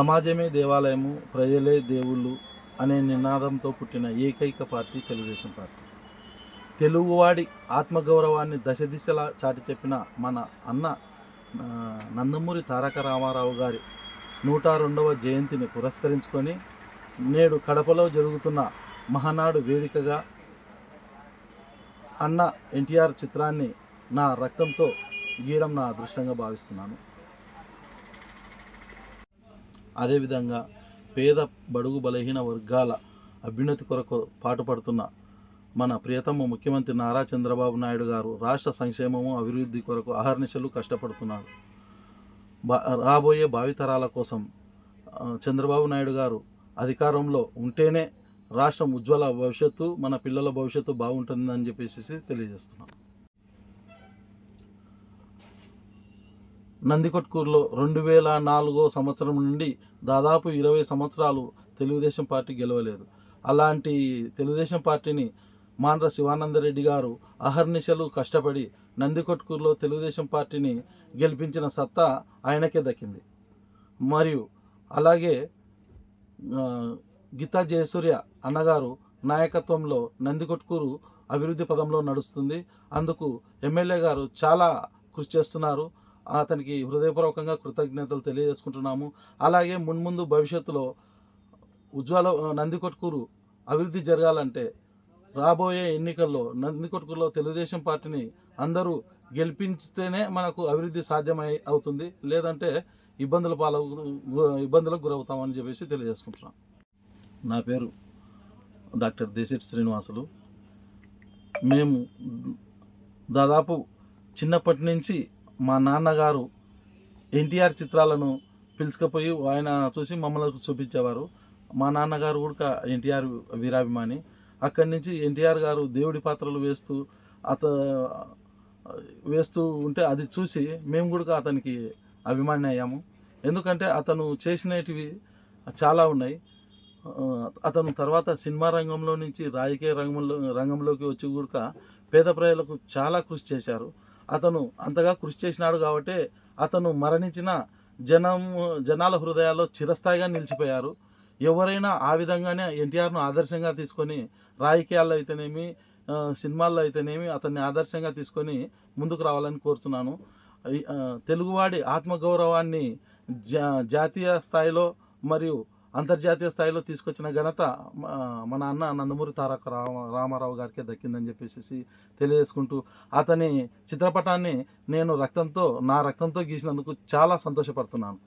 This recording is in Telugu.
సమాజమే దేవాలయము ప్రజలే దేవుళ్ళు అనే నినాదంతో పుట్టిన ఏకైక పార్టీ తెలుగుదేశం పార్టీ. తెలుగువాడి ఆత్మగౌరవాన్ని దశ దిశలా చాటి చెప్పిన మన అన్న నందమూరి తారక రామారావు గారి నూట రెండవ జయంతిని పురస్కరించుకొని నేడు కడపలో జరుగుతున్న మహానాడు వేదికగా అన్న ఎన్టీఆర్ చిత్రాన్ని నా రక్తంతో గీయడం నా అదృష్టంగా భావిస్తున్నాను. అదేవిధంగా పేద బడుగు బలహీన వర్గాల అభ్యున్నతి కొరకు పాటుపడుతున్న మన ప్రియతమ ముఖ్యమంత్రి నారా చంద్రబాబు నాయుడు గారు రాష్ట్ర సంక్షేమము అభివృద్ధి కొరకు అహర్నిశలు కష్టపడుతున్నారు. బా రాబోయే భావితరాల కోసం చంద్రబాబు నాయుడు గారు అధికారంలో ఉంటేనే రాష్ట్రం ఉజ్వల భవిష్యత్తు మన పిల్లల భవిష్యత్తు బాగుంటుందని చెప్పేసి తెలియజేస్తున్నాం. నందికొట్కూరులో రెండు వేల నాలుగో సంవత్సరం నుండి దాదాపు ఇరవై సంవత్సరాలు తెలుగుదేశం పార్టీ గెలవలేదు. అలాంటి తెలుగుదేశం పార్టీని మాండ్ర శివానందరెడ్డి గారు అహర్నిశలు కష్టపడి నందికొట్కూరులో తెలుగుదేశం పార్టీని గెలిపించిన సత్తా ఆయనకే దక్కింది. మరియు అలాగే గీతా జయసూర్య అన్నగారు నాయకత్వంలో నందికొట్కూరు అభివృద్ధి పదంలో నడుస్తుంది. అందుకు ఎమ్మెల్యే గారు చాలా కృషి చేస్తున్నారు. అతనికి హృదయపూర్వకంగా కృతజ్ఞతలు తెలియజేసుకుంటున్నాము. అలాగే మున్ముందు భవిష్యత్తులో ఉజ్వల నందికొట్కూరు అభివృద్ధి జరగాలంటే రాబోయే ఎన్నికల్లో నందికొట్కూరులో తెలుగుదేశం పార్టీని అందరూ గెలిపించితేనే మనకు అభివృద్ధి సాధ్యమై అవుతుంది. లేదంటే ఇబ్బందుల పాల ఇబ్బందులకు గురవుతామని చెప్పేసి తెలియజేసుకుంటున్నాం. నా పేరు డాక్టర్ దేశెట్ శ్రీనివాసులు. మేము దాదాపు చిన్నప్పటి నుంచి మా నాన్నగారు ఎన్టీఆర్ చిత్రాలను పిలుచుకపోయి ఆయన చూసి మమ్మల్ని చూపించేవారు. మా నాన్నగారు కూడా ఎన్టీఆర్ వీరాభిమాని. అక్కడి నుంచి ఎన్టీఆర్ గారు దేవుడి పాత్రలు వేస్తూ అత వేస్తూ ఉంటే అది చూసి మేము కూడా అతనికి అభిమాని అయ్యాము. ఎందుకంటే అతను చేసినటివి చాలా ఉన్నాయి. అతను తర్వాత సినిమా రంగంలో నుంచి రాజకీయ రంగంలో రంగంలోకి వచ్చి కూడా పేద ప్రజలకు చాలా కృషి చేశారు. అతను అంతగా కృషి చేసినాడు కాబట్టి అతను మరణించిన జనం జనాల హృదయాల్లో చిరస్థాయిగా నిలిచిపోయారు. ఎవరైనా ఆ విధంగానే ఎన్టీఆర్ను ఆదర్శంగా తీసుకొని రాజకీయాల్లో అయితేనేమి సినిమాల్లో అయితేనేమి అతన్ని ఆదర్శంగా తీసుకొని ముందుకు రావాలని కోరుతున్నాను. తెలుగువాడి ఆత్మగౌరవాన్ని జా జాతీయ స్థాయిలో మరియు అంతర్జాతీయ స్థాయిలో తీసుకొచ్చిన ఘనత మన అన్న నందమూరి తారక రామ రామారావు గారికే దక్కిందని చెప్పేసి తెలియజేసుకుంటూ అతని చిత్రపటాన్ని నేను రక్తంతో నా రక్తంతో గీసినందుకు చాలా సంతోషపడుతున్నాను.